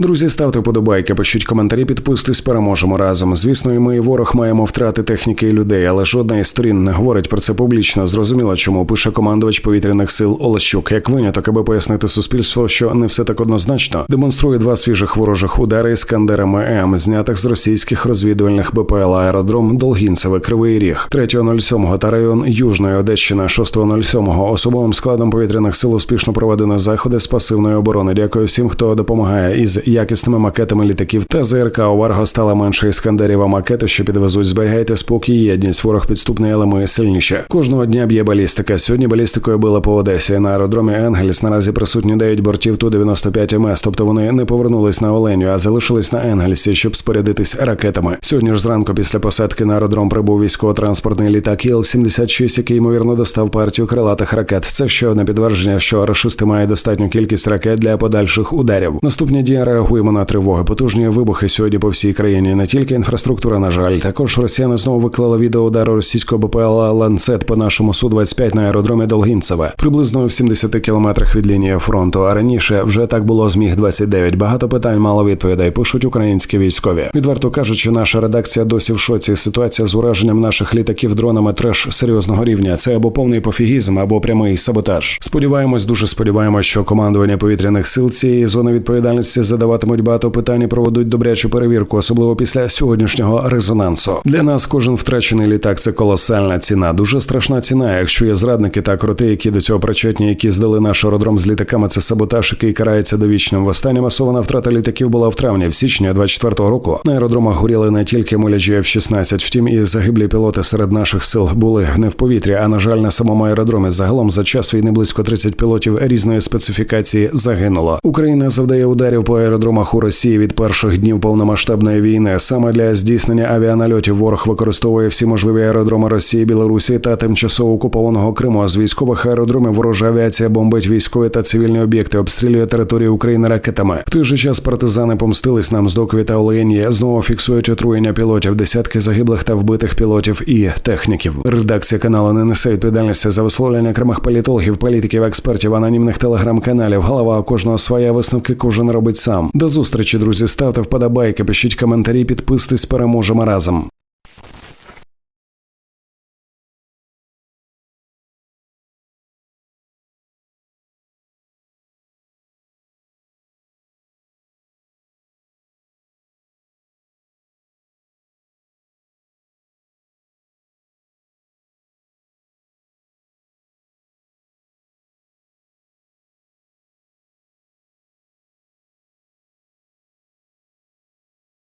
Друзі, ставте подобайки, пишіть коментарі, підписуйтесь, переможемо разом. Звісно, і ми, і ворог маємо втрати техніки і людей, але жодна із сторін не говорить про це публічно. Зрозуміло, чому пише командувач повітряних сил Олещук. Як виняток, аби пояснити суспільству, що не все так однозначно, демонструє два свіжих ворожих удари іскандерами М, знятих з російських розвідувальних БПЛ аеродром Долгінцеве Кривий Ріг 3.07 та район Южної Одещини 6.07 особовим складом повітряних сил успішно проведено заходи з пасивної оборони. Дякую всім, хто допомагає із якісними макетами літаків та ЗРК у стала менше іскандерів, а макети, що підвезуть. Зберігайте спокій, єдність. Ворог підступний, але ми сильніше. Кожного дня б'є балістика. Сьогодні балістикою били по Одесі. На аеродромі Енгельс наразі присутні 9 бортів ту 95 МС, тобто вони не повернулись на Оленю, а залишились на Енгельсі, щоб спорядитись ракетами. Сьогодні ж зранку після посадки на аеродром прибув військово-транспортний літак Іл-76, який ймовірно достав партію крилатих ракет. Це ще одне підтвердження, що рашисти мають достатню кількість ракет для подальших ударів. Наступні дії реагуємо на тривоги. Потужні вибухи сьогодні по всій країні. Не тільки інфраструктура, на жаль, також росіяни знову виклали відео удару російського БПЛА Ланцет по нашому су 25 на аеродромі Долгінцеве, приблизно в 70 кілометрах від лінії фронту. А раніше вже так було з міг 29 Багато питань, мало відповідей. Пишуть українські військові. Відверто кажучи, наша редакція досі в шоці. Ситуація з ураженням наших літаків дронами треш серйозного рівня. Це або повний пофігізм, або прямий саботаж. Сподіваємось, дуже сподіваємось, що командування повітряних сил цієї зони відповідальності задаватимуть багато питань, і проведуть добрячу перевірку, особливо після сьогоднішнього резонансу. Для нас кожен втрачений літак це колосальна ціна, дуже страшна ціна. Якщо є зрадники та кроти, які до цього причетні, які здали наш аеродром з літаками, це саботаж, який карається довічним. Остання масована втрата літаків була в травні, в січні 24-го року. На аеродромах горіли не тільки муляджі F-16, втім і загиблі пілоти серед наших сил були не в повітрі, а на жаль, на самому аеродромі. Загалом за час війни близько 30 пілотів різної специфікації загинуло. Україна завдає ударів по аеродромах у Росії від перших днів повномасштабної війни. Саме для здійснення авіанальотів ворог використовує всі можливі аеродроми Росії, Білорусі та тимчасово окупованого Криму. З військових аеродромів ворожа авіація бомбить військові та цивільні об'єкти, обстрілює територію України ракетами. В той же час партизани помстились нам з Докові та Олені. Знову фіксують отруєння пілотів, десятки загиблих та вбитих пілотів і техніків. Редакція каналу не несе відповідальності за висловлення окремих політологів, політиків, експертів, анонімних телеграм-каналів. Голова кожного своя висновки кожен робить сам. До зустрічі, друзі. Ставте вподобайки, пишіть коментарі, підписуйтесь, переможемо разом.